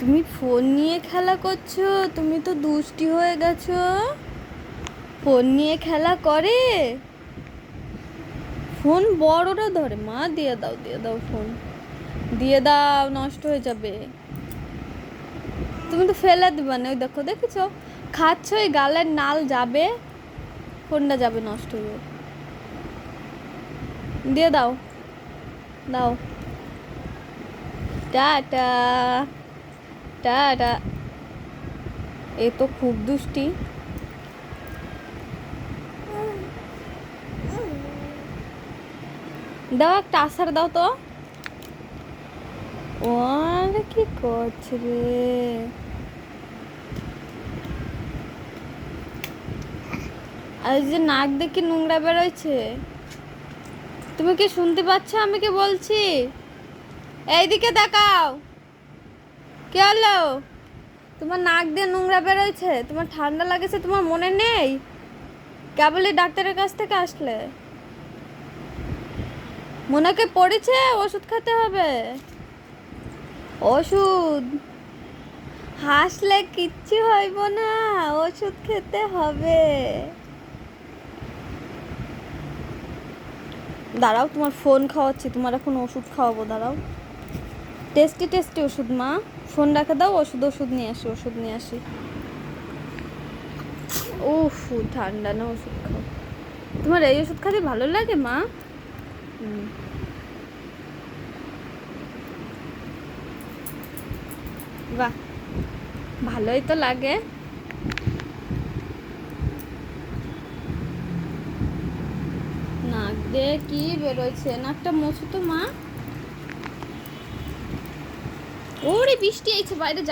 তুমি ফোন নিয়ে খেলা করছ? তুমি তো দুষ্টি হয়ে গেছো। ফোন নিয়ে খেলা করে। ফোন বড়রা ধরে। মা, দিয়ে দাও দিয়ে দাও ফোন। দিয়ে দাও, নষ্ট হয়ে যাবে। তুমি তো ফেলে দেবে না। ওই দেখো, দেখেছ? খাচ্ছ, ওই গালের নাল যাবে। ফোনটা যাবে, নষ্ট হয়ে দিয়ে দাও। দাও। টাটা। টাটা। এ তো খুব দুষ্টি। দাও একটা আসার দাও তো। আরে কি করছে রে? আর যে নাক দেখে নোংরা বেরোচ্ছে। তুমি কি শুনতে পাচ্ছ? আমি কি বলছি? এইদিকে তাকাও কে হলো? তোমার নাক দিয়ে নোংরা বেরোচ্ছে তোমার ঠান্ডা লাগেছে, তোমার মনে নেই? কেবলই ডাক্তারের কাছ থেকে আসলে? মনে কে পড়েছে, ওষুধ খেতে হবে? ওষুধ? হাসলে কিচ্ছু হইব না, ওষুধ খেতে হবে। দাঁড়াও, তোমার ফোন খাওয়াচ্ছি, তোমার এখন ওষুধ খাওয়াবো, দাঁড়াও। টেস্টি টেস্টি ওষুধ, মা। ফোন রাখে দাও, ওষুধ ওষুধ নিয়ে আসি, ওষুধ নিয়ে আসি। উফ, ঠান্ডা না ওষুধ খাও। তোমার এই ওষুধ খেতে ভালো লাগে, মা। বাহ, ভালোই তো লাগে। নাক দিয়ে কি বেরোচ্ছে? নাকটা মোছো তো, মা? ওরে বৃষ্টি আইছে বাইরে